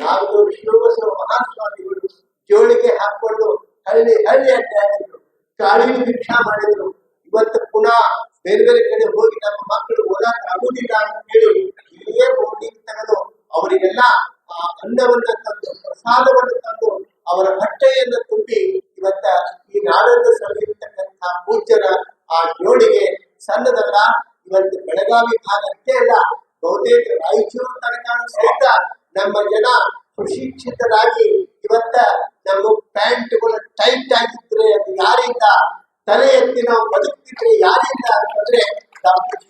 ಯಾವುದು ಶಿವಬಸವ ಮಹಾಸ್ವಾಮಿಗಳು ಜೋಳಿಗೆ ಹಾಕೊಂಡು ಹಳ್ಳಿ ಹಳ್ಳಿ ಅಡ್ಡ ಕಾಳಿ ಭಿಕ್ಷಾ ಮಾಡಿದ್ರು. ಇವತ್ತು ಪುನಃ ಬೇರೆ ಬೇರೆ ಕಡೆ ಹೋಗಿ ನಮ್ಮ ಮಕ್ಕಳು ಓದಕ್ ಆಗುದಿಲ್ಲ ಅಂತ ಹೇಳಿ ಇಲ್ಲಿಯೇ ಬೋರ್ಡಿಂಗ್ ತೆಗೆದು ಅವರಿಗೆಲ್ಲ ಆ ಅನ್ನವನ್ನ ತಂದು, ಪ್ರಸಾದವನ್ನು ತಂದು ಅವರ ಬಟ್ಟೆಯನ್ನು ತುಂಬಿ ಇವತ್ತ ಈ ನಾಡನ್ನು ಸಲ್ಲಿರ್ತಕ್ಕಂಥ ಪೂಜ್ಯರ ಆ ಜೋಳಿಗೆ ಸಣ್ಣದಲ್ಲ. ಇವತ್ತು ಬೆಳಗಾವಿ ಭಾಗ ಅಷ್ಟೇ ಅಲ್ಲ, ಬಹುತೇಕ ರಾಯಚೂರು ತನಕ ಸಹಿತ ನಮ್ಮ ಜನ ಸುಶಿಕ್ಷಿತರಾಗಿ ಇವತ್ತ ನಮ್ಮ ಪ್ಯಾಂಟ್ಗಳು ಟೈಟ್ ಆಗಿದ್ರೆ ಅದು ಯಾರಿಂದ ತಲೆ ಎತ್ತಿ ನಾವು ಬದುಕ್ತಿದ್ರೆ ಯಾರಿಂದ ಅಂತಂದ್ರೆ ಡಾಕ್ಟರ್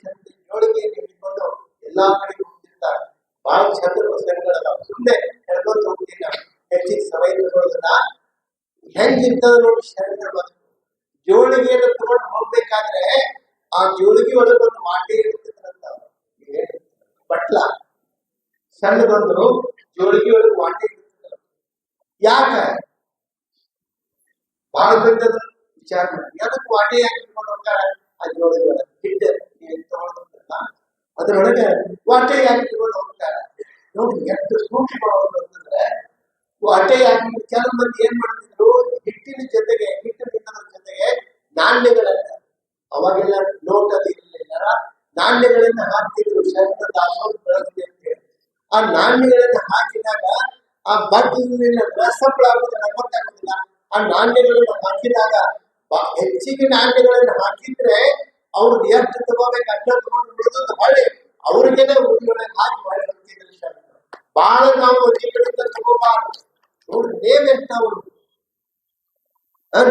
ಶಕ್ತಿ ಜೋಳಿಗೆ ಹಿಡ್ಕೊಂಡು ಎಲ್ಲಾ ಕಡೆ ಹೋಗ್ತಿರ್ತಾರೆ ಬಹಳ ಚಂದ್ರ ಪ್ರಸಂಗಗಳದಾವ ಸುಮ್ಮನೆ ಹೇಳ್ಕೊಂಡು ಹೋಗ್ತೀನಿ ನಾನು. ಹೆಚ್ಚಿನ ಸಮಯ ಹೆಂಗಿರ್ತದ ನೋಡಿ ಶರಣರ ಜೋಳಿಗೆಯನ್ನು ತಗೊಂಡು ಹೋಗ್ಬೇಕಾದ್ರೆ ಆ ಜೋಳಿಗೆ ಒಳಗೊಂದು ಇರ್ತಿದ್ರಂತ ಏನ್ ಬಟ್ಲ. ಸಣ್ಣದೊಂದು ಜೋಳಿಗೆ ಒಳಗೆ ವಾಟೆ ಇರ್ತಿದ್ರು ಯಾಕ? ಬಹಳ ದೊಡ್ಡದ ವಿಚಾರ ಮಾಡಿ. ಅದಕ್ಕೆ ವಾಟೆ ಯಾಕೆ ಹೋಗ್ತಾರೆ ಆ ಜೋಳಿಗೆ ಒಳಗೆ ಹಿಡ್ಡೆ ನೀವು ಅದರೊಳಗೆ ವಾಟೆ ಯಾಕೆ ಹೋಗ್ತಾರೆ ನೋಡಿ ಎಷ್ಟು ಸೂಕ್ಷ್ಮ ಅಂತಂದ್ರೆ, ವಾಟೆ ಯಾಕೆ ಕೆಲವು ಮಂದಿ ಏನ್ ಮಾಡ್ತಿದ್ರು ಹಿಟ್ಟಿನ ಜೊತೆಗೆ ಆ ನಾಣ್ಯಗಳನ್ನ ಹಾಕಿದಾಗ ಆ ಬಡ್ಡಿನ ರಸಪ್ಳ ಆಗುದಿಲ್ಲ ಗೊತ್ತಾಗುದಿಲ್ಲ ಆ ನಾಣ್ಯಗಳನ್ನ ಹಾಕಿದಾಗ ಹೆಚ್ಚಿಗೆ ನಾಣ್ಯಗಳನ್ನ ಹಾಕಿದ್ರೆ ಅವ್ರು ಎಷ್ಟು ತಗೋಬೇಕು ಅಷ್ಟ ತಗೊಂಡು ಉಳಿದೊಂದು ಹೊಳೆ ಅವ್ರಿಗೇನೆ ಉಳಿಗಳನ್ನ ಹಾಕಿ ಹೊಳೆ ಬಹಳ ನಾವು ಒಂದಿಗಳಿಂದ ತಗೋಬಾರ್ದು. ಅವ್ರ ನೇಮ್ ಎಷ್ಟು ಅವರು?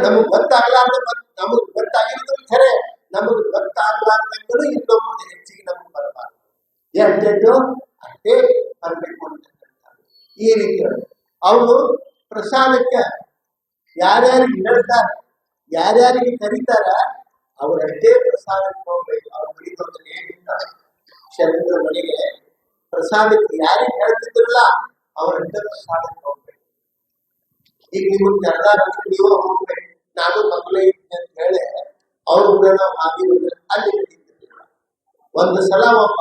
ನಮಗ್ ಗೊತ್ತಾಗ್ಲಾರ್ದ ನಮಗ್ ಗೊತ್ತಾಗಿರೋದು ಖರೆ ನಮಗ್ ಗೊತ್ತಾಗ್ಲಾರ್ದಂಗೂ ಇನ್ನೊಬ್ಬರು ಹೆಚ್ಚಿಗೆ ನಮಗ್ ಬರಬಾರ್ದು. ಎಂಟೆಂಟು ಅಷ್ಟೇ ಬರಬೇಕು ಅಂತಕ್ಕಂಥ ಈ ರೀತಿ ಅವರು ಪ್ರಸಾದಕ್ಕೆ ಯಾರ್ಯಾರಿಗೆ ಹೇಳ್ತಾರ, ಯಾರ್ಯಾರಿಗೆ ಕರೀತಾರ, ಅವರಷ್ಟೇ ಪ್ರಸಾದಕ್ಕೆ ಹೋಗ್ಬೇಕು ಅವ್ರ ಬರೀತಂದ್ರೆ ಏನಿಲ್ಲ ಶರೀರದ ಮನೆಗೆ ಪ್ರಸಾದಕ್ಕೆ ಯಾರಿಗೆ ಹೇಳ್ತಿದ್ರಲ್ಲ, ಅವರಷ್ಟೇ ಪ್ರಸಾದಕ್ಕೆ ಹೋಗ್ಬೇಕು ಈಗ ನಿಮಗೆ ಕರೆದಾರ ನೀವು ಹೋಗ್ಬೇಕು. ನಾನು ಮಕ್ಕಳೇ ಇದ್ದೀನಿ ಅಂತ ಹೇಳಿ, ಅವ್ರ ಕೂಡ ನಾವು ಹಾಗೆ ಅಲ್ಲಿ ಒಂದು ಸಲ ಒಬ್ಬ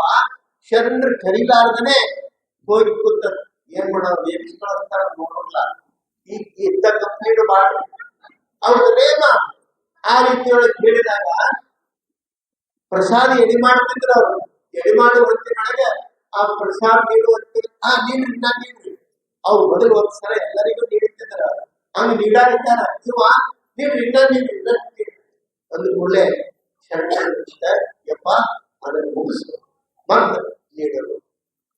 ಶರಣರು ಕರಿಲಾರ್ದನೆ ಹೋಗಿ ಕೂತ ಏನ್ ಮಾಡೋದು ನೇಮಿಸ್ಕೊಳ್ತಾರ ನೋಡಲ್ಲ ಇದ್ದ ಕಂಪ್ಲೀಟ್ ಮಾಡಿ. ಅವ್ರ ನೇಮ. ಆ ರೀತಿಯೊಳಗೆ ಹೇಳಿದಾಗ ಪ್ರಸಾದ ಎಡಿ ಮಾಡ್ತಿದ್ರು ಅವ್ರು. ಎಡಿ ಮಾಡುವ ಹೊತ್ತಿನೊಳಗೆ ಆ ಪ್ರಸಾದ ನೀಡುವಂತ. ಆ ನೀಡ್ರಿ ನಾ ನೀಡ್ರಿ ಅವ್ರು ಮೊದಲು ಒಂದ್ಸಲ ಎಲ್ಲರಿಗೂ ನೀಡುತ್ತಿದ್ದಾರೆ ಹಂಗ ನೀಡಾರಿದ್ದಾರ. ಇವ ನೀಡ್ರಿ ಇನ್ನ ನೀಡ್ರಿ ಇನ್ನ ನೀಡ್ರಿ ಅಂದ ಕೂಡಲೇ ಶರಣ ಯಪ್ಪ, ಅದನ್ನು ಮುಗಿಸ್ಬೇಕು ಬಂದ. ನೀಡಲು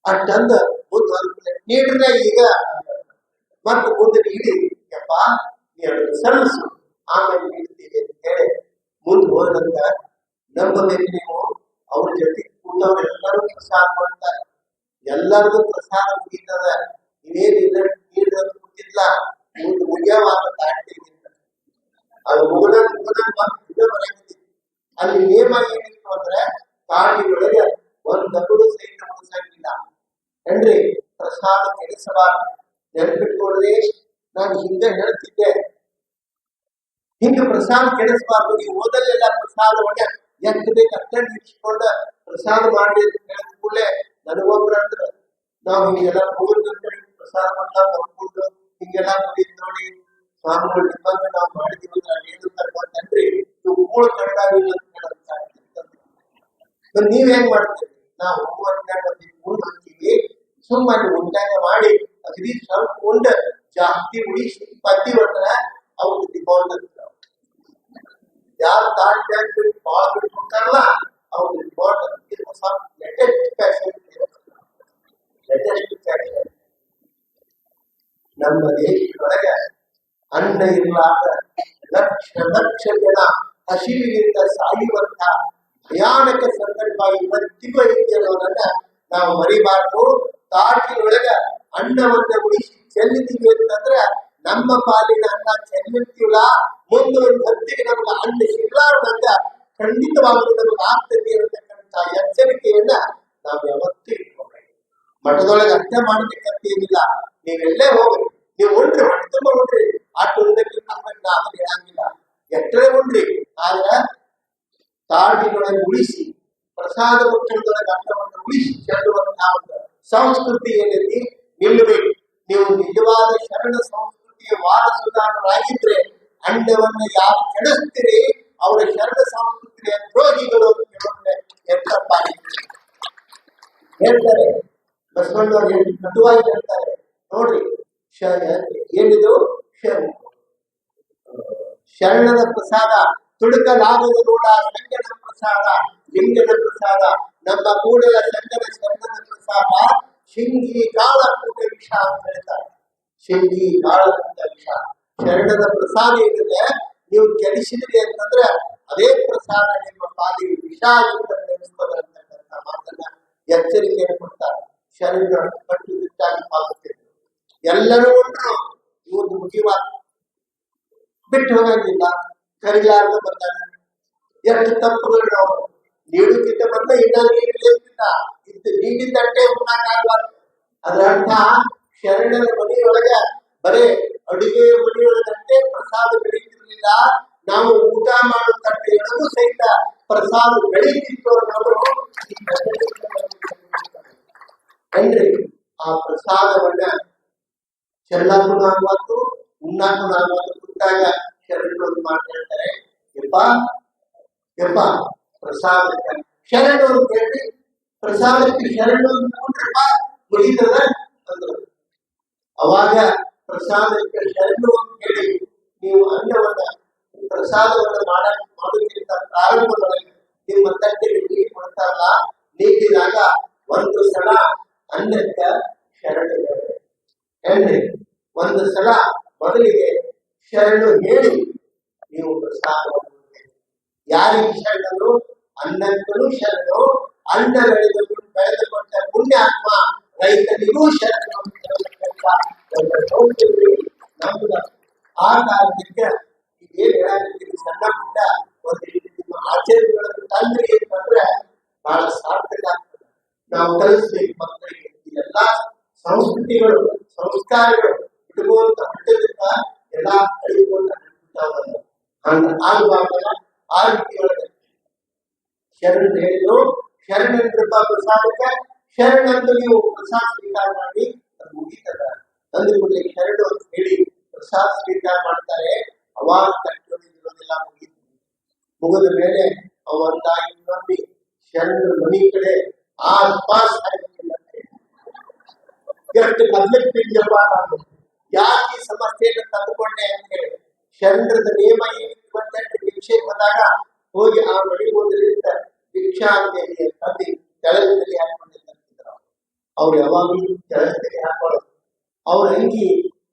ಅಂತಂದ ಹೋದ್ಮೇಲೆ ನೀಡ್ರೆ ಈಗ ಮತ್ತು ಮುಂದೆ ನೀಡಿ ಯಪ್ಪ, ನೀ ಅದನ್ನು ಸಲ್ಲಿಸು. ಆಮೇಲೆ ನೀಡ್ತೀವಿ ಅಂತ ಹೇಳಿ ಮುಂದೆ ಹೋದಂತ ನಂಬಬೇಕು ನೀವು ಅವ್ರ ಜೊತೆ ಕೂತವ್ರೆಲ್ಲರೂ ಪ್ರಸಾದ ಮಾಡ್ತಾರೆ. ಎಲ್ಲರಿಗೂ ಪ್ರಸಾದ ಮುಗಿತದ. ಇವೇನು ಇಲ್ಲ ನೀಡೋದು ಮುಗಿಲ್ಲ ಮುಂದೆ ಮುಗಿಯವಾದ ತಾಟ್ಟಿ ಅದು ಮುಗಿದ ಮುಗಿದ ಬರಂಗಿಲ್ಲ ಅಲ್ಲಿ ನೇಮ ಏನಿತ್ತು ಅಂದ್ರೆ, ಕಾಡಿನೊಳಗೆ ಒಂದ್ ನಗುಡು ಸಹಿತ ಮುಗಿಸಂಗಿಲ್ಲ ಏನ್ರಿ ಪ್ರಸಾದ ಕೆಲಸವ ನೆನ್ಪಿಟ್ಕೊಳ್ರಿ ನಾನು ಹಿಂದೆ ಹೇಳ್ತಿದ್ದೆ. ಹಿಂಗ ಪ್ರಸಾದ ಕೆಡಿಸಬಾರ್ದು ನೀವು ಓದಲ್ಲೆಲ್ಲ ಪ್ರಸಾದವನ್ನ ಎಷ್ಟು ಎಂತ ಅಷ್ಟೇ ಇಟ್ಕೊಂಡ ಪ್ರಸಾದ ಮಾಡಿ ಅಂತ ಹೇಳಿದ ಕೂಡಲೇ ನನಗೊಬ್ರು ಅಂದ್ರ, ನಾವು ಹಿಂಗೆಲ್ಲ ಹೋಗಿ ಪ್ರಸಾದ ಮಾಡ್ಲಾ ತಗೊಂಡು ಹಿಂಗೆಲ್ಲ ಮುಗಿದ್ ನೋಡಿ ಸ್ವಾಮಿಗಳು ನಿಮ್ಮಂತ ನಾವು ಮಾಡಿದೀವಿ ಅಂದ್ರೆ ಏನು ತಗೊಂಡ್ರಿ ನೀವು ಮೂಳು ಕಣ್ಣಾಗಿಲ್ಲ ಅಂತ ಹೇಳಂತ ನೀವ್ ಏನ್ ಮಾಡ್ತೀರಿ? ನಾವು ಹೋಗುವಂತ ಮುಂದೆ ಹೋಗ್ತೀವಿ ಸುಮ್ಮನೆ ಉಂಟಾಗ ಮಾಡಿ ಅಗದಿ ಸ್ವಲ್ಪ ಉಂಡ ಜಾಸ್ತಿ ಉಳಿಸಿ ಪದ್ದಿ ಹೊರಟ್ರ ಅವ್ರಿಗೆ ಡಿಮಾಂಡ್ ಅಂತ ಯಾರು ದಾಟ್ ಬಿಟ್ಟು ಭಾಳ ಬಿಟ್ಟು ಹೋಗ್ತಾರಲ್ಲ ಅವ್ರಿಗೆ ಡಿಮಾಂಡ್ ಇದು ಹೊಸ ಲೇಟೆಸ್ಟ್ ಫ್ಯಾಷನ್ ಲೇಟೆಸ್ಟ್ ಫ್ಯಾಷನ್ ನಮ್ಮ ದೇಶದೊಳಗೆ ಅನ್ನ ಇರಲಾರ್ದ ಲಕ್ಷ ಲಕ್ಷ ಜನ ಹಸಿವಿನಿಂದ ಸಾಯುವಂತ ಭಯಾನಕ ಸಂದರ್ಭ ಇವತ್ತಿಗೂ ಐತಿ ಅನ್ನೋದನ್ನ ನಾವು ಮರಿಬಾರ್ದು. ತಾಟಿನೊಳಗ ಅನ್ನವನ್ನ ಉಳಿಸಿ ಚೆಲ್ಲಿದೀವಿ ಅಂತಂದ್ರ ನಮ್ಮ ಪಾಲಿನ ಅನ್ನ ಚೆಲ್ಲಿರ್ತೀವಲ್ಲ ಒಂದು ಹೊತ್ತಿಗೆ ನಮ್ಗೆ ಅನ್ನ ಸಿಗ್ಲಾರ್ದಂಗ ಖಂಡಿತವಾಗಲು ನಮ್ಗೆ ಆಗ್ತದೆ ಅಂತಕ್ಕಂಥ ಎಚ್ಚರಿಕೆಯನ್ನ ನಾವು ಯಾವತ್ತೂ ಇಟ್ಕೋಬೇಕು ಮಠದೊಳಗೆ ಅರ್ಥ ಮಾಡಬೇಕಂತ ಏನಿಲ್ಲ. ನೀವೆಲ್ಲೇ ಹೋಗ್ರಿ. ನೀವು ಉಂಡ್ರಿ ಹೊಟ್ಟೆ ತುಂಬ ಉಂಡ್ರಿ. ಆಟ ಉಂಡಕ್ಕೆ ನಮ್ಗೆ ನಾ ಅದನ್ನ ಹೇಳಂಗಿಲ್ಲ ಎಷ್ಟೇ ಉಂಡ್ರಿ. ಆದ್ರ ತಾಟಿನೊಳಗೆ ಉಳಿಸಿ ಪ್ರಸಾದ ಮುಖ್ಯದೊಳಗೆ ಅನ್ನವನ್ನು ಉಳಿಸಿ ಚೆಲ್ಲುವಂತಹ ಒಂದು ಸಂಸ್ಕೃತಿ ಏನೈತಿ ನಿಲ್ಲಬೇಕು. ನೀವು ನಿಜವಾದ ಶರಣ ಸಂಸ್ಕೃತಿಯ ವಾರಸುದಾರರಾಗಿದ್ರೆ ಅಂಡವನ್ನು ಯಾರು ಕೆಡಿಸ್ತೀರಿ? ಅವರ ಶರಣ ಸಂಸ್ಕೃತಿಯ ದ್ರೋಹಿಗಳು ಹೇಳ್ತಾರೆ. ಬಸವಣ್ಣವ್ರು ಹೇಳಿ, ಕಟುವಾಗಿ ಹೇಳ್ತಾರೆ. ನೋಡ್ರಿ ಏನಿದು? ಶರಣ ಶರಣದ ಪ್ರಸಾದ. ತುಡುಕಲಾಗದ ಕೂಡ ಸಂಗನ ಪ್ರಸಾದ ಲಿಂಗನ ಪ್ರಸಾದ, ನಮ್ಮ ಕೂಡಲ ಸಂಗನ ಶರಣದ ಪ್ರಸಾದ, ಶಿಂಗಿ ಕಾಳ ಕೂಟ ವಿಷ ಅಂತ ಹೇಳ್ತಾರೆ. ಶಿಂಗಿ ಕಾಳಕೂಟ ವಿಷ. ಶರಣದ ಪ್ರಸಾದ ಏನಿದೆ? ನೀವು ಕೆಡಿಸಿದ್ರಿ ಅಂತಂದ್ರೆ ಅದೇ ಪ್ರಸಾದ ನಿಮ್ಮ ಪಾಲಿಗೆ ವಿಷ ಅಂತ ಅಂತಕ್ಕಂಥ ಮಾತನ್ನ ಎಚ್ಚರಿಕೆಯನ್ನು ಕೊಡ್ತಾರೆ. ಶರಣರು ಕಟ್ಟುನಿಟ್ಟಾಗಿ ಪಾಲಿಸ್ತಿದ್ರು ಎಲ್ಲರೂ ಒಂದು ಇವತ್ತು ಮುಖ್ಯವಾದ ಬಿಟ್ಟು ಹೋಗಂಗಿಲ್ಲ. ಕರಿಲಾರ್ದ ಬಂದಾನ. ಎಷ್ಟು ತಪ್ಪುಗಳು ನಾವು ನೀಡುತ್ತಿದ್ದ ಬಂದ ಇನ್ನ ನೀಡಲಿಲ್ಲ ಇದ್ದು ನೀಡಿದ್ದಟ್ಟೆ ಉಣ್ಣಾಕಾಗಬಾರ್ದು ಅದರ ಅರ್ಥ ಶರಣರ ಮನೆಯೊಳಗ ಬರೇ ಅಡುಗೆ ಮನೆಯೊಳಗಂತೆ ಪ್ರಸಾದ ಬೆಳೀತಿರ್ಲಿಲ್ಲ. ನಾವು ಊಟ ಮಾಡೋ ತಟ್ಟೆಯೊಳಗೂ ಸಹಿತ ಪ್ರಸಾದ ಬೆಳೀತಿತ್ತು ಅನ್ನೋದು ಅಂದ್ರೆ ಆ ಪ್ರಸಾದವನ್ನ ಚೆಲ್ಲಾಕು ಆಗ್ಬಾರ್ದು, ಉಣ್ಣಾಕು ಆಗ್ಬಾರ್ದು ಕುಟ್ಟಾಗ ಶರಣರು ಒಂದು ಮಾತು ಹೇಳ್ತಾರೆ ಯಪ್ಪ ಪ್ರಸಾದಕ್ಕೆ ಶರಣು ಅಂತ ಹೇಳಿ ಪ್ರಸಾದಕ್ಕೆ ಶರಣು ಅಂದ್ಕೊಂಡ್ರಪ್ಪ ಮುಗಿತದ ಅಂದ್ರು ಅವಾಗ ಪ್ರಸಾದಕ್ಕೆ ಶರಣು ಅಂತ ನೀವು ಅನ್ನವನ್ನ ಪ್ರಸಾದವನ್ನ ಮಾಡ ಮಾಡೋದ್ರಿಂದ ಪ್ರಾರಂಭದೊಳಗೆ ನಿಮ್ಮ ತಟ್ಟೆಗೆ ನೀರು ಕೊಡ್ತಾರಲ್ಲ ನೀಡಿದಾಗ ಒಂದು ಸಲ ಅನ್ನಕ್ಕೆ ಶರಣು ಹೇಳಿ. ಏನ್ರಿ ಒಂದು ಸಲ ಮೊದಲಿಗೆ ಶರಣು ಹೇಳಿ, ನೀವು ಪ್ರಸಾದವನ್ನು. ಯಾರಿಗೆ ಶರಣರು? ಅನ್ನಕ್ಕೂ ಶರಣು ಅನ್ನ ಬೆಳೆದು ಬೆಳೆದುಕೊಂಡ ಪುಣ್ಯಾತ್ಮ ರೈತನಿಗೂ ಶರಣು ಆ ಕಾರಣಕ್ಕೆ ಏನ್ ಹೇಳಾಕತ್ತೀನಿ ಸಣ್ಣ ಪುಟ್ಟ ಒಂದು ನಿಮ್ಮ ಆಚರಣೆಗಳನ್ನು ತಂದ್ರಿ ಅಂತಂದ್ರೆ ಬಹಳ ಸಾರ್ಥಕ ಆಗ್ತದೆ. ನಾವು ಕಲಿಸ್ಬೇಕು ಮಕ್ಕಳಿಗೆ ಎಲ್ಲಾ ಸಂಸ್ಕೃತಿಗಳು, ಸಂಸ್ಕಾರಗಳು ಇಟ್ಕೊಂತ ಹಟ್ಟದಿಂದ ಎಲ್ಲ ಹಂಗ ಆಗಬಾರ್ದಲ್ಲ ಆ ರೀತಿ ಒಳಗೆ ಶರಣ ಹೇಳಿದ್ರು, ಶರಣನ ಕೃಪಾ ಪ್ರಸಾದಕ್ಕೆ ಶರಣಂತ ನೀವು ಪ್ರಸಾದ ಸ್ವೀಕಾರ ಮಾಡಿ, ಅದು ಮುಗೀತದ. ಅಂದ ಮುಂದೆ ಶರಣು ಅಂತ ಹೇಳಿ ಪ್ರಸಾದ ಸ್ವೀಕಾರ ಮಾಡ್ತಾರೆ. ಅವಾಗ ಮುಗಿದ ಮೇಲೆ ಅವಂತ ಇನ್ನೊಮ್ಮೆ ಶರಣರ ಮನಿ ಕಡೆ ಆಸ್ಪಾಸ್ ಆಗಿಲ್ಲ ಎಷ್ಟು ಮೊದ್ಲಕ್ಕೆ ನಾನು. ಯಾಕೆ ಸಮಸ್ಯೆಯನ್ನು ತಂದುಕೊಂಡೆ ಅಂತ ಹೇಳಿ. ಶರಣರದ ನಿಯಮ ಏನಿತ್ತು ಬಂದಂತೆ ಭಿಕ್ಷೆ ಬಂದಾಗ ಹೋಗಿ ಆ ಬಳಿ ಹೋದ್ರಿಂದ ಭಿಕ್ಷಾ ಅಂತ ಹೇಳಿ ತಂದು ತೆಳಗದಲ್ಲಿ ಹಾಕೊಂಡಿರ್ತಿದ್ರು ಅವ್ರು ಯಾವಾಗಲೂ ತೆಳಗದಲ್ಲಿ ಹಾಕೊಳ್ಳೋದು ಅವ್ರ ಅಂಗಿ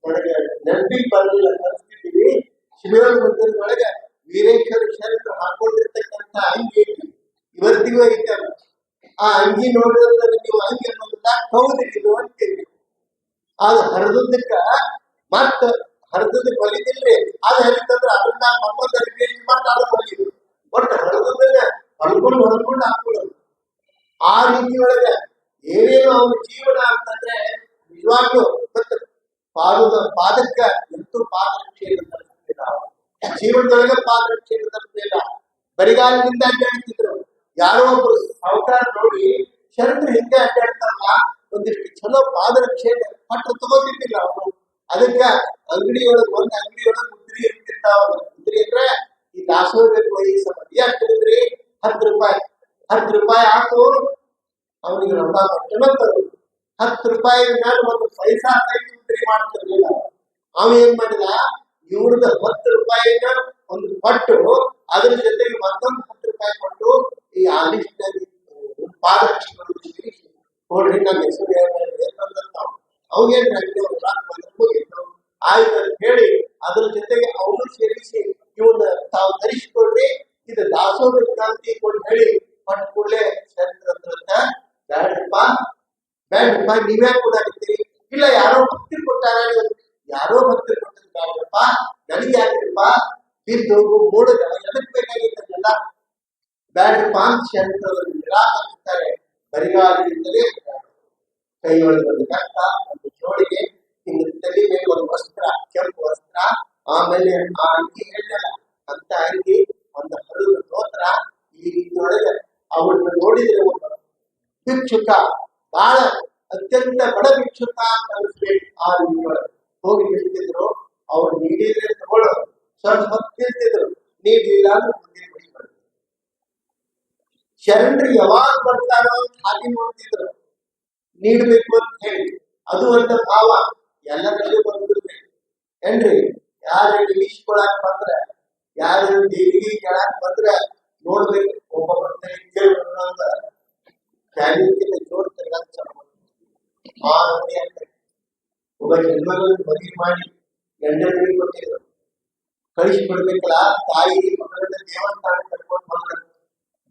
ನನಗೆ ನಂಬಿ ಬರಲಿಲ್ಲ ಕಲಿಸ್ತಿದ್ದೀವಿ ಶಿವನ ಮಂದಿರದೊಳಗೆ ವೀರೇಶ್ವರ ಶರಣರು ಹಾಕೊಂಡಿರ್ತಕ್ಕಂಥ ಅಂಗಿ. ಇವತ್ತಿಗೂ ಐತೆ ಆ ಅಂಗಿ ನೋಡಿದ್ರೆ ನೀವು ಅಂಗಿ ಅನ್ನೋದಿಲ್ಲ ಅಂತ ಹೇಳಿ ಅದು ಹರಿದಕ್ಕ ಮತ್ತ ಹರಿದದ ಕೊಲಿದಿಲ್ರಿ ಅದು ಹೇಳಿದ್ರೆ ಅದನ್ನ ಮತ್ತೊಂದು ಅಡಿಗೆ ಮಾಡಿ ಹೊಲಿದು ಒಟ್ಟು ಹರಿದನ್ನ ಹೊಲ್ಕೊಂಡು ಹೊಲ್ಕೊಂಡು ಹಾಕೊಳ್ಳೋದು ಆ ರೀತಿ ಒಳಗೆ ಏನೇನು ಅವ್ರ ಜೀವನ ಅಂತಂದ್ರೆ ನಿಜವಾಗ್ಲೂ ಪಾದದ ಪಾದಕ್ಕ ಎಂತೂ ಪಾದರಕ್ಷೆ ತಲುಪಿಲ್ಲ ಜೀವನದೊಳಗೆ ಪಾದರಕ್ಷೆ ತಲುಪಿಲ್ಲ ಬರಿಗಾಲದಿಂದ ಅಡ್ಡಾಡ್ತಿದ್ರು. ಯಾರೋ ಒಬ್ರು ಸಾವುಕಾರ ನೋಡಿ ಶರಣರು ಹಿಂದೆ ಅಡ್ಡಾಡ್ತಾರಲ್ಲ, ಒಂದಿಷ್ಟು ಚಲೋ ಪಾದರಕ್ಷೆ ಪಟ್ಟ ತಗೋತಿದ್ದಿಲ್ಲ ಅವರು. ಅದಕ್ಕ ಅಂಗಡಿಯೊಳಗೆ ಒಂದ್ ಅಂಗಡಿಯೊಳಗ ಮುದ್ರಿ ಇರ್ತಿರ್ತಾವ ಮುದ್ರಿ ಅಂದ್ರೆ ಈ ದಾಸೋಹ ವಯಸ್ಸು ಎಷ್ಟು ಮುದ್ರಿ ಹತ್ತು ರೂಪಾಯಿ. ಹತ್ತು ರೂಪಾಯಿ ಹಾಕು ಅವನಿಗೆ ರೊಕ್ಕ ಕೊಟ್ಟನ ತರು ಹತ್ತು ರೂಪಾಯಿ ಮೇಲೆ ಒಂದು ಪೈಸಾ ಕೈ ಮುದ್ರಿ ಮಾಡ್ತಿರ್ಲಿಲ್ಲ. ಅವ ಏನ್ ಮಾಡಿದ? ಇವ್ರದ ಹತ್ತು ರೂಪಾಯಿನ ಒಂದು ಕೊಟ್ಟು ಅದ್ರ ಜೊತೆಗೆ ಮತ್ತೊಂದು ಹತ್ತು ರೂಪಾಯಿ ಕೊಟ್ಟು ಈ ಆಲಿಸ್ಟ್ ಪಾದರಕ್ಷೆಗಳು ನೋಡ್ರಿ ನನ್ನ ಹೆಸರು ಏನು ಅವಾಗೇನ್ ಅಂಗಡಿ ಬಂದ್ರು ಆಯ್ತು ಅಂತ ಹೇಳಿ ಅದರ ಜೊತೆಗೆ ಅವನು ಸೇರಿಸಿ ಇವನ್ನ ತಾವು ಧರಿಸಿಕೊಡ್ರಿ ಇದು ದಾಸೋಹ ಕ್ರಾಂತಿ ಕೊಟ್ಟು ಹೇಳಿ ಪಟ್ ಕೂಡಲೇ ಶರಣ ಬೇಡಪ್ಪ ಬೇಡಪ್ಪ ನೀವೇ ಕೂಡ ಇಲ್ಲ, ಯಾರೋ ಭಕ್ತರು ಕೊಟ್ಟಾರ ಯಾರೋ ಭಕ್ತರು ಕೊಟ್ಟರು ಬೇಡಪ್ಪ ನನಗೆ ಯಾಕ್ರಿಪ್ಪ ಬಿದ್ದು ಮೂಡದ ಎದಕ್ ಬೇಕಾಗಿತ್ತಲ್ಲ ಬೇಡಪ್ಪ ಅಂತ ಶರಣರು ನಿರಾಕರಿಸ್ತಾರೆ. ಬರಿಗಾಲದಿಂದಲೇ ಕೈ ಒಂದು ಜೋಳಿಗೆ ಹಿಂಗ ಮೇಲೆ ಒಂದು ವಸ್ತ್ರ, ಕೆಂಪು ವಸ್ತ್ರ, ಆಮೇಲೆ ಆ ಅಂಗಿ ಹೇಳಿಲ್ಲ ಅಂತ ಅಂಗಿ, ಒಂದು ಹರಿದ ಸ್ತೋತ್ರ ಈ ರೀತಿ ಒಳಗೆ ಅವಳನ್ನ ನೋಡಿದ್ರೆ ಒಬ್ಬ ಭಿಕ್ಷುಕ ಬಹಳ ಅತ್ಯಂತ ಬಡ ಭಿಕ್ಷುಕ ಅಂತ ಅನಿಸ್ಬೇಕು ಆ ರೀತಿಯೊಳಗೆ ಹೋಗಿ ನಿಲ್ತಿದ್ರು ಅವ್ರು ನೀಡಿದ್ರೆ ತಗೊಳ್ಳೋ. ಸ್ವಲ್ಪ ಹೊತ್ತು ಹೇಳ್ತಿದ್ರು ನೀಡ್ಲಿಲ್ಲ ಅಂದ್ರೆ ಮುಂದೆ. ಶರಣರು ಯಾವಾಗ ಬರ್ತಾರೋ ಖಾಲಿ ಹಾಗೆ ನೋಡ್ತಿದ್ರು. ನೀಡ್ಬೇಕು ಅಂತ ಹೇಳಿ. ಅದು ಒಂದು ಭಾವ ಎಲ್ಲದರಲ್ಲೂ ಬಂದಿರ್ಬೇಕು ಏನ್ರಿ ಯಾರು ಇಳಿಸ್ಕೊಳಕ್ ಬಂದ್ರ ಯಾರು ದೇವಿಗೆ ಕೇಳಕ್ ಬಂದ್ರ ನೋಡ್ಬೇಕು ಒಬ್ಬ ಬರ್ತಾನೆ ಕೇಳ್ಬೇಕು ಅಂತ ಜಾಗೃತಿಯಿಂದ ಜೋರ್ ತಿರ್ಗಾಕ್ ಚಾಲು ಮಾಡ್ತಾರೆ. ಆ ನಮೂನೆ ಆಗ್ತದೆ. ಒಬ್ಬ ಹೆಣ್ಮಗಳನ್ನ ಮದುವೆ ಮಾಡಿ ಗಂಡನಿಗೆ ಕೊಟ್ಟಿದ್ರು ಕಳಿಸಿ ಬಿಡ್ಬೇಕಲ್ಲ ತಾಯಿ ಮಗಳನ್ನ ದೇವಸ್ಥಾನಕ್ಕೆ ಕರ್ಕೊಂಡು ಬಂದ್ರು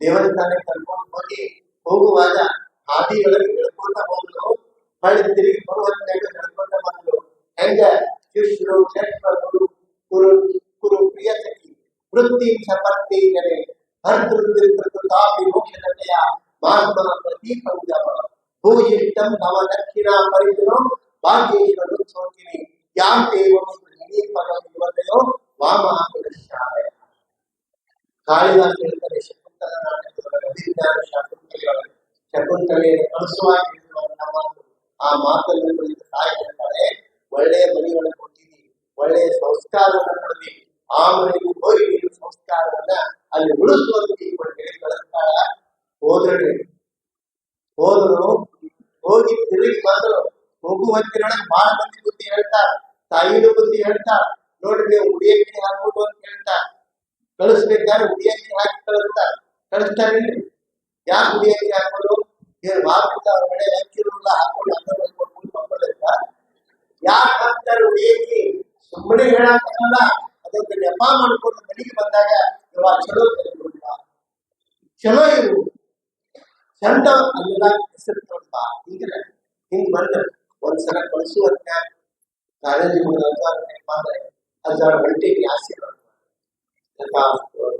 ದೇವಸ್ಥಾನಕ್ಕೆ ಕರ್ಕೊಂಡು ಹೋಗಿ ಹೋಗುವಾಗ ಹಾದಿಯೊಳಗೆ ಹೇಳ್ಕೊಂತ ಹೋಗ್ಲು ಹೊಳ್ಳಿ ತಿರುಗಿ ಶಿಷ್ಯರು ಕ್ಷೇತ್ರಗಳು ಕುರು ಕುರು ಪ್ರಿಯ ಸಖಿ ವೃತ್ತಿ ಸಪತ್ತಿ ನೆಲೆ ಭರ್ತೃ ತಾಪಿ ಮೋಕ್ಷದತೆಯ ಮಾರ್ಗ ಪ್ರತಿ ಪಂಜಮ ಭೂಯಿಷ್ಟಂ ನವ ದಕ್ಷಿಣ ಪರಿದಿನೋ ಭಾಗ್ಯೇಶ್ವರು ಸೋಕಿನಿ ಯಾಂ ದೇವಂ ಪರಂ ಯುವತೆಯೋ ವಾಮ ಪುರುಷಾಯ ಕಾಳಿದಾಸ ಹೇಳ್ತಾರೆ ಶಕುಂತಲ ನಾಟಕದೊಳಗೆ ಅಭಿಜ್ಞಾನ ಶಕುಂತಲೆ ಕಳಿಸುವ ಆ ಮಾತನ್ನು ಕುರಿತು ತಾಯಿ ಹೇಳ್ತಾಳೆ ಒಳ್ಳೆಯ ಮನೆಗಳನ್ನು ಒಳ್ಳೆಯ ಸಂಸ್ಕಾರವನ್ನು ಕೊಡಲಿ ಆ ಮನೆಗೆ ಹೋಗಿ ನೀನು ಸಂಸ್ಕಾರವನ್ನ ಅಲ್ಲಿ ಉಳಿಸುವಂತೆ ಹೇಳಿ ಕಳಿಸ್ತಾಳ ಹೋದ್ರೆ. ಹೋದ್ರು, ಹೋಗಿ ತಿರುಗಿ ಬಂದ್ರು. ಹೋಗುವ ಬಾಳ ಮಂದಿ ಬುದ್ಧಿ ಹೇಳ್ತಾ ತಾಯಿನ ಬುದ್ಧಿ ಹೇಳ್ತಾ, ನೋಡ್ರಿ ನೀವು ಉಡಿಯಕ್ಕೆ ಹಾಕ್ಬೋದು ಅಂತ ಹೇಳ್ತಾ ಕಳಿಸ್ಬೇಕಾದ್ರೆ ಉಡಿಯಕ್ಕೆ ಹಾಕಿ ಕಳಿಸ್ತಾರ ಕಳಿಸ್ತಾರಿಲ್ರಿ ಯಾಕೆ ಉಡಿಯಕ್ಕೆ ಹಾಕೋದು ಏನು ಮಾತ್ರ ಅವ್ರ ಮನೆ ಹಾಕಿರಲ್ಲ ಹಾಕೊಂಡು ಅಂತ ಯಾಕೆ ಹಾಕ್ತಾರೆ ಉಡಿಯಕ್ಕೆ ಸುಮ್ಮನೆ ಹೇಳಕ್ಕಲ್ಲ ಅದಕ್ಕೆ ನೆಪ ಮಾಡ್ಕೊಂಡು ಮನೆಗೆ ಬಂದಾಗ ಇವಾಗ ಚಲೋ ಕಲಿಕೊಂಡ ಚಲೋ ಇರು ಚಂದ ಅಲ್ಲ ಹೆಸರು ತೊಗೊಂಡ ಹಿಂಗ್ರೆ ಹಿಂಗ್ ಬಂದ ಒಂದ್ಸಲ ಕಳಿಸುವಂತ ಕಾಲೇಜಿಗೆ ಹೋದ ಹಜಾರ್ ಅಂದ್ರೆ ಹಜಾರ್ ಗಂಟೆಗೆ ಆಶೀರ್ವಾದ ಮಾಡಿ.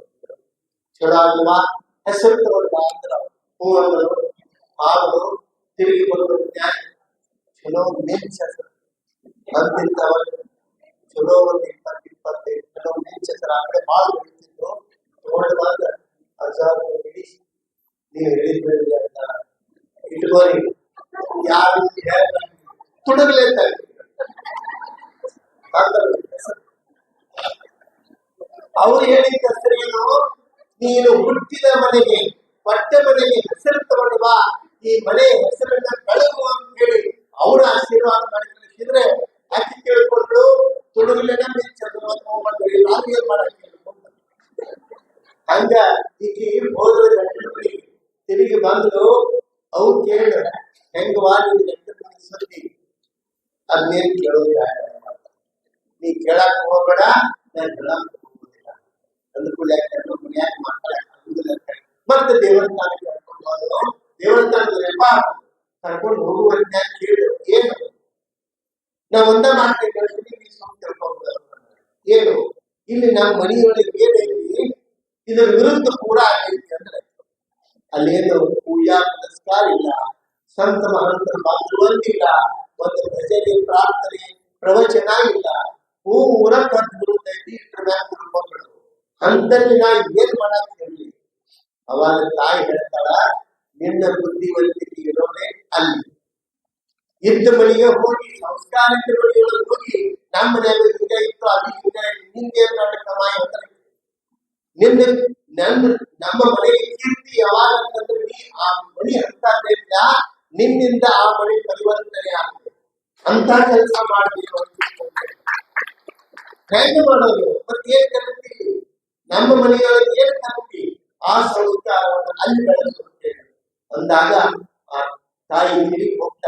ಚಲೋ ಅಲ್ವಾ ಹೆಸರು ತಗೊಂಡ ಅಂದ್ರ ಹೂವಂದ್ರು ಹಾಲು ತಿರುಗಿ ಬಂದು ಜ್ಞಾನ ಚಲೋ ಮಿಂಚ್ ಹೆಸರು ಅಂತಿಂತವ ಚಲೋ ಒಂದು ಇಪ್ಪತ್ತು ಇಪ್ಪತ್ತೈದು ಮಿಂಚ್ ಹೆಸರು ಆ ಕಡೆ ಭಾಳ ಬೆಳಿತಿದ್ರು ನೋಡಿದಾಗ ಹಜಾರು ಇಳಿಸಿ ನೀವು ಹೇಳಿದ್ರಿ ಅಂತ ಇಟ್ಕೋರಿ ಯಾರು ತುಡುಗ್ಲೇತಾರೆ ಅವ್ರು ಹೇಳಿದ ಹೆಸರೇನು? ನೀನು ಹುಟ್ಟಿದ ಮನೆಗೆ, ಪಟ್ಟ ಮನೆಗೆ ಹೆಸರು ತಗೊಂಡು ಬಾ. ಈ ಮನೆ ಹೆಸರನ್ನ ಕಳುವು ಅಂತ ಹೇಳಿ ಅವರ ಆಶೀರ್ವಾದ ಮಾಡಿ ಕಳಿಸಿದ್ರೆ ಅಕ್ಕಿ ಕೇಳ್ಕೊಂಡು ತುಡುಗ್ಲೇನ ಮಿಂಚದು ಅಂತ ಹೋಗ್ಬಂದ್ರಿ ನಾವು ಏನ್ ಮಾಡಕ್ಕೆ ಹಂಗ ಈಕಿ ಹೋದ್ರ ಗಂಟಲು ತಿರುಗಿ ಬಂದು ಅವ್ರು ಕೇಳ ಹೆಂಗ ನಿನ್ ಗಂಟಲು ಸುದ್ದಿ ಅದ್ನೇನ್ ಕೇಳೋದು ನೀ ಕೇಳಕ್ ಹೋಗ್ಬೇಡ, ನಾನು ಹೇಳಕ್ ಹೋಗೋದಿಲ್ಲ. ಮಾತಾಡಕ್ ಆಗುದಿಲ್ಲ ಅಂತ ಹೇಳಿ. ಮತ್ತೆ ದೇವಸ್ಥಾನಕ್ಕೆ ಕರ್ಕೊಂಡು ಹೋದ್ರು ದೇವಸ್ಥಾನದಲ್ಲಪ್ಪ ಕರ್ಕೊಂಡು ಹೋಗುವಂತ ಕೇಳು ಏನು? ನಾ ಒಂದ ಮಾಡ್ತೀನಿ ಕಳ್ಸಿದ್ದೀನಿ ನೀ ಸುಮ್ಮನೆ ತಿಳ್ಕೊಂಡ್ಬಿಡು ಏನು? ಇಲ್ಲಿ ನಮ್ಮ ಮನೆಯೊಳಗೆ ಏನೈತಿ ಇದರ ವಿರುದ್ಧ ಆಗೈತಿ ಅಂದ್ರೆ ಅಲ್ಲೇನು ಪೂಜಾ ಪುನಸ್ಕಾರ ಇಲ್ಲ, ಸಂತ ಮಹಂತರ ಬಾಂಧವಂತಿಲ್ಲ ಒಂದು ಭಜನೆ ಪ್ರಾರ್ಥನೆ, ಪ್ರವಚನ ಇಲ್ಲ. ಹೂ ಊರ ಕದ್ದು ಬರುತ್ತೈತಿ ತಿಳ್ಕೊಂಡ್ಬಿಡು ಅಂತಲ್ಲಿ ನಾ ಏನ್ ಮಾಡಕ್ ಹೇಳಿ? ಅವಾಗ ತಾಯಿ ಹೇಳ್ತಾಳ, ನಿನ್ನ ಬುದ್ಧಿವಂತಿಕೆ ಇರೋದೇ ಅಲ್ಲಿ. ಇದ್ದ ಮನೆಗೆ ಹೋಗಿ, ಸಂಸ್ಕಾರಕ್ಕೆ ಹೋಗಿ ನಮ್ಮ ಹಿಂಗ ಇತ್ತು, ಅಲ್ಲಿ ಹಿಂಗ ನಿನ್ನ ನನ್ನ ನಮ್ಮ ಮನೆಗೆ ಕೀರ್ತಿ ಯಾವಾಗ ಅಂತಂದ್ರೆ ನೀ ಆ ಮನೆ ಅಂತ ಇದ್ದ ನಿನ್ನಿಂದ ಆ ಮನೆ ಪರಿವರ್ತನೆ ಆಗ್ತದೆ ಅಂತ ಕೆಲಸ ಮಾಡ್ಬೇಕು ಅಂತ ತಿಳ್ಕೊಂಡೆ. ಹೆಂಗ್ ಮಾಡೋದು ಮತ್ತೆ ಏನ್ ಕಲಿತೀವಿ ನಮ್ಮ ಮನೆಯೊಳಗೆ ಏನ್ ಕಲಿತಿ ಆ ಸಂಸ್ಕಾರವನ್ನು ಅಲ್ಲಿ ಬೆಳೆಸುತ್ತೇವೆ ಅಂದಾಗ ಆ ತಾಯಿ ತಿರುಗಿ ಹೋಗ್ತಾರೆ